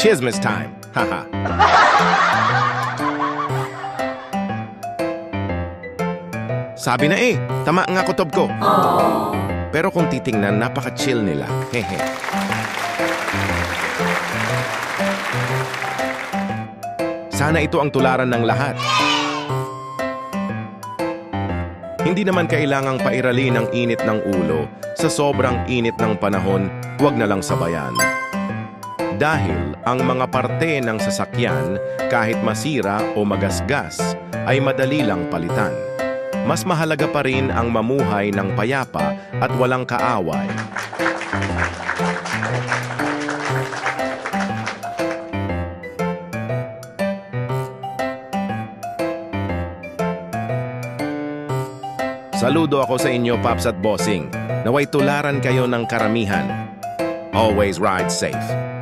Chismis time. Haha. Sabi na eh, tama nga kutob ko. Pero kung titingnan, napaka-chill nila. Hehe. Sana ito ang tularan ng lahat. Hindi naman kailangang pairali ng init ng ulo. Sa sobrang init ng panahon, huwag na lang sabayan. Dahil ang mga parte ng sasakyan, kahit masira o magasgas, ay madali lang palitan. Mas mahalaga pa rin ang mamuhay ng payapa at walang kaaway. Saludo ako sa inyo, Paps at Bossing. Naway tularan kayo ng karamihan. Always ride safe.